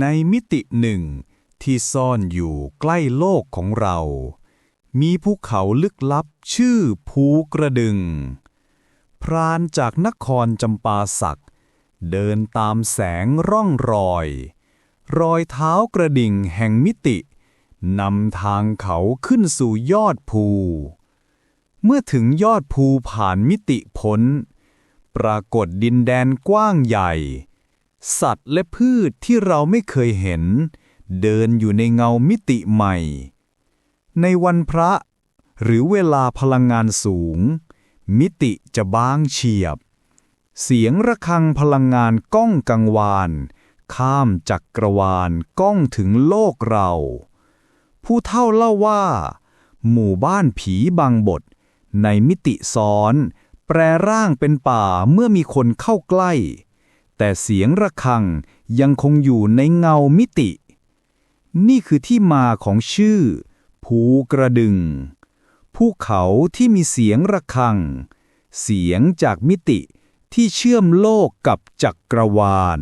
ในมิติหนึ่ง ที่ซ่อนอยู่ใกล้โลกของเรา มีภูเขาลึกลับชื่อภูกระดึง พรานจากนครจำปาสัก เดินตามแสงร่องรอย รอยเท้ากระดิ่งแห่งมิตินำทางเขาขึ้นสู่ยอดภู เมื่อถึงยอดภูผ่านมิติพ้น ปรากฏดินแดนกว้างใหญ่ สัตว์และพืชที่เราไม่เคยเห็น เดินอยู่ในเงามิติใหม่ ในวันพระ หรือเวลาพลังงานสูง มิติจะบางเฉียบ เสียงระฆังพลังงานก้องกังวาน ข้ามจักกรวาลก้องถึงโลกเรา ผู้เท่าเล่าว่า หมู่บ้านผีบางบท ในมิติซ้อน แปรร่างเป็นป่าเมื่อมีคนเข้าใกล้ แต่เสียงระฆังยังคงอยู่ในเงามิติ นี่คือที่มาของชื่อ ภูกระดึง ภูเขาที่มีเสียงระฆัง เสียงจากมิติที่เชื่อมโลกกับจักรวาล